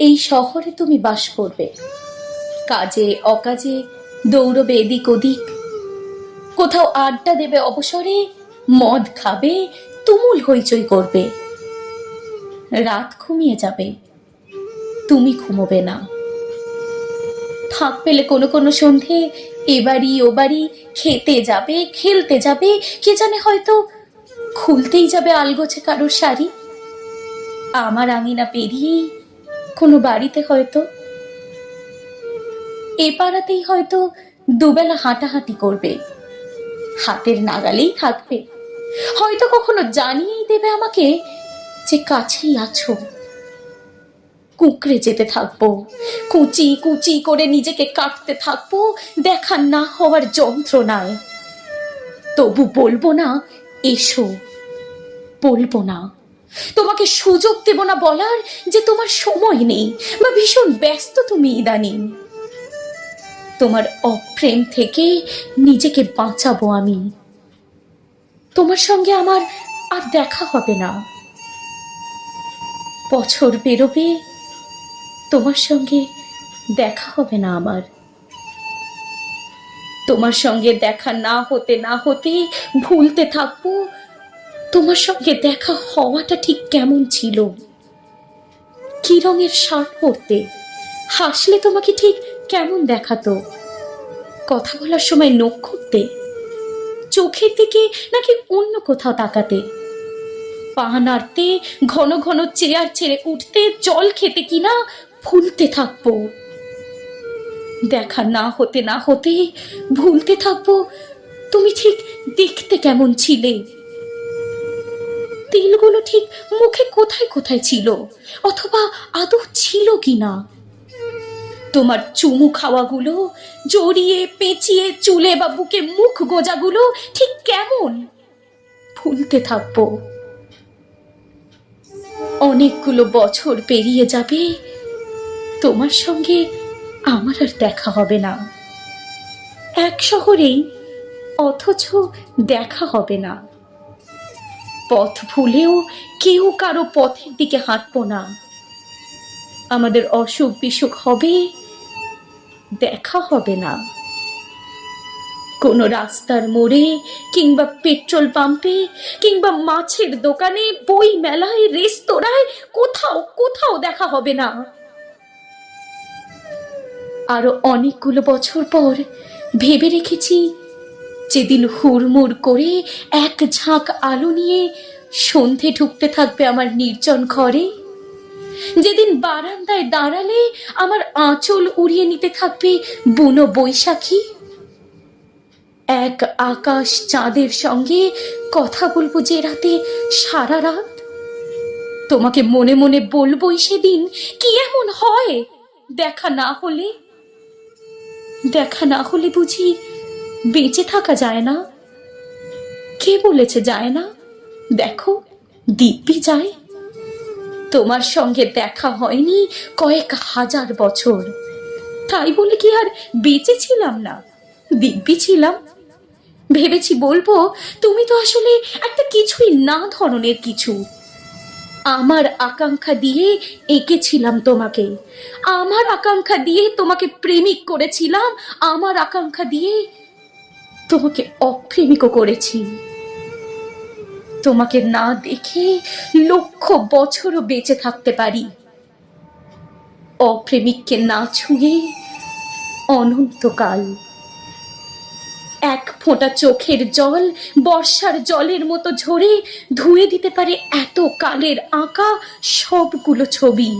এই শহরে তুমি বাস করবে। কাজে, অকাজে, দৌড়বে এদিক ওদিক। কোথাও আড্ডা দেবে অবসরে, মদ খাবে, তুমুল হইচই করবে। রাত ঘুমিয়ে যাবে। তুমি ঘুমোবে না। ফাঁক পেলে কোনো কোনো সন্ধে এবাড়ি ও বাড়ি, খেতে যাবে, খেলতে যাবে, কে জানে হয়তো খুলতেই যাবে আলগোছে কারোর শাড়ি। আমার আঙিনা পেরিয়েই কোনো বাড়িতে হয়তো। এ পাড়াতেই হয়তো দুবেলা হাঁটাহাঁটি করবে। হাতের নাগালেই থাকবে। হয়তো কখনো জানিয়েই দেবে আমাকে যে কাছেই আছো। কুঁকড়ে যেতে থাকব, কুচি কুচি করে নিজেকে কাটতে থাকব, দেখা না হওয়ার যন্ত্রণায়। তবু বলব না, এসো, বলব না। তোমাকে সুযোগ দেব না বলার যে তোমার সময় নেই, বা ভীষণ ব্যস্ত তুমি ইদানিং। তোমার অপ্রেম থেকে নিজেকে বাঁচাবো আমি। তোমার সঙ্গে আমার আর দেখা হবে না। বছর বেরোবে, তোমার সঙ্গে দেখা হবে না আমার। তোমার সঙ্গে দেখা না হতে না হতে ভুলতে থাকব সঙ্গে দেখা হওয়াটা ঠিক কেমন ছিল? কি রঙের শার্ট পরতে? হাসলে তোমাকে ঠিক কেমন দেখাতো? কথা বলার সময় নখ খুঁড়তে? চোখের দিকে নাকি অন্য কোথাও তাকাতে? পা নাড়তে, ঘন ঘন চেয়ার ছেড়ে উঠতে, জল খেতে কিনা ভুলতে থাকব? দেখা না হতে না হতে ভুলতে থাকব? তুমি ঠিক দেখতে কেমন ছিলে? তিলগুলো ঠিক মুখে কোথায় কোথায় ছিল? অথবা আদৌ ছিল কিনা? তোমার চুমু খাওয়াগুলো, জড়িয়ে পেঁচিয়ে চুলে বা বুকে মুখ গোজাগুলো ঠিক কেমন? ভুলতে থাকব। অনেকগুলো বছর পেরিয়ে যাবে, তোমার সঙ্গে আমার আর দেখা হবে না। এক শহরেই অথচ দেখা হবে না। পথ ভুলেও কেউ কারও পথের দিকে হাঁটবো না। আমাদের অসুখ বিসুখ হবে, দেখা হবে না। কোনো রাস্তার মোড়ে কিংবা পেট্রোল পাম্পে কিংবা মাছের দোকানে বই মেলায় রেস্তোরাঁয় কোথাও কোথাও দেখা হবে না। আরও অনেকগুলো বছর পর ভেবে রেখেছি যেদিন হুড়মুড় করে এক ঝাঁক আলো নিয়ে সন্ধে ঢুকতে থাকবে আমার নির্জন ঘরে, যেদিন বারান্দায় দাঁড়ালে আমার আঁচল উড়িয়ে নিতে থাকবে বুনো বৈশাখী। এক আকাশ চাঁদের সঙ্গে কথা বলব যে রাতে সারা রাত। তোমাকে মনে মনে বলবোই সেদিন কি এমন হয়? দেখা না হলে, দেখা না হলে বুঝি বেঁচে থাকা যায় না। কে বলেছে যায় না? দেখো, দিব্যি যায়। তোমার সঙ্গে দেখা হয়নি কয়েক হাজার বছর। তাই বলে কি আর বেঁচে ছিলাম না? দিব্যি ছিলাম। ভেবেছি বলব, তুমি তো আসলে একটা কিছুই না ধরনের কিছু। আমার আকাঙ্ক্ষা দিয়ে এঁকেছিলাম তোমাকে। আমার আকাঙ্ক্ষা দিয়ে তোমাকে প্রেমিক করেছিলাম। আমার আকাঙ্ক্ষা দিয়ে তোমাকে অপ্রেমিকও করেছি। তোমাকে না দেখে লক্ষ বছরও বেঁচে থাকতে পারি। অপ্রেমিককে না ছুঁয়ে অনন্তকাল এক ফোঁটা চোখের জল বর্ষার জলের মতো ঝরে ধুয়ে দিতে পারে এত কালের আঁকা সবগুলো ছবি।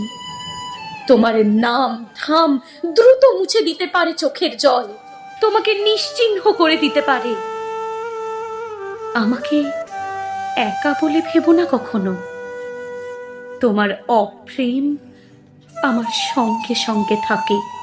তোমার নাম থাম দ্রুত মুছে দিতে পারে চোখের জল। তোমাকে নিশ্চিহ্ন করে দিতে পারে। আমাকে একা বলে ভেবো না কখনো। তোমার অপ্রেম আমার সঙ্গে সঙ্গে থাকে।